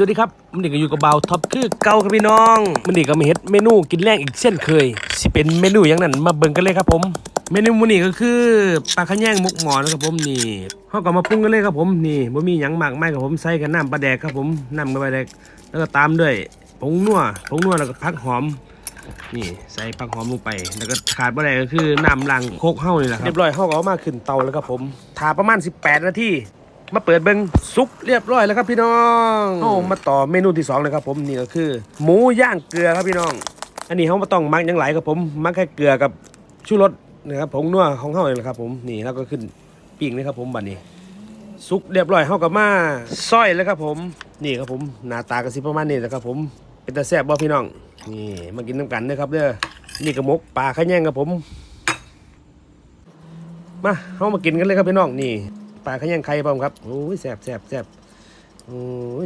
สวัสดีครับมันนี่ก็อยู่กับเบาท็อปคือเก่าครับพี่น้องมันนี่ก็มาเฮ็ดเมนูกินแรงอีกเช่นเคยสิเป็นเมนูอย่างนั้นมาเบิ่งกันเลยครับผม เมนูมื้อนี้ก็คือปลาขะแยงมุกหมอนะครับผมนี่เฮาก็มาปรุงกันเลยครับผมนี่บ่มีหยังมากมายครับผมใส่กับน้ำปลาแดกครับผมน้ำกับปลาแดกแล้วก็ตามด้วยผงนัวผงนัวแล้วก็ผักหอมนี่ใส่ผักหอมลงไป แล้วก็ขาดบ่ได้ก็คือน้ำล้างโคกเฮานี่แหละครับเรียบร้อยเฮาก็เอามาขึ้นเตาแล้วครับผมทาประมาณ 18 นาที มาเปิดเบิ้งซุปเรียบร้อยแล้วครับพี่น้องเอามาต่อเมนูที่สองเลยครับผมนี่ก็คือ หมูย่างเกลือครับพี่น้อง อันนี้เขาไม่ต้องมักหยังหลายครับผมมักแค่เกลือกับชูรสนะครับผงนัวของเขาเองแหละครับผมนี่แล้วก็ขึ้นปิ้งเลยครับผมบัดนี้สุกเรียบร้อยเขากับมาซอยแล้วครับผมนี่ครับผมหน้าตากระสิประมาณนี้แหละครับผมเป็นตาแซ่บบ่พี่น้องนี่มากินน้ำกันเด้อครับเด้อนี่กระมกปลาขะแยงครับผม มาเขามากินกันเลยครับพี่น้องนี่ ปลาขะแยงไข่พร้อมครับโอ้ยแสบแสบแสบโอ้ย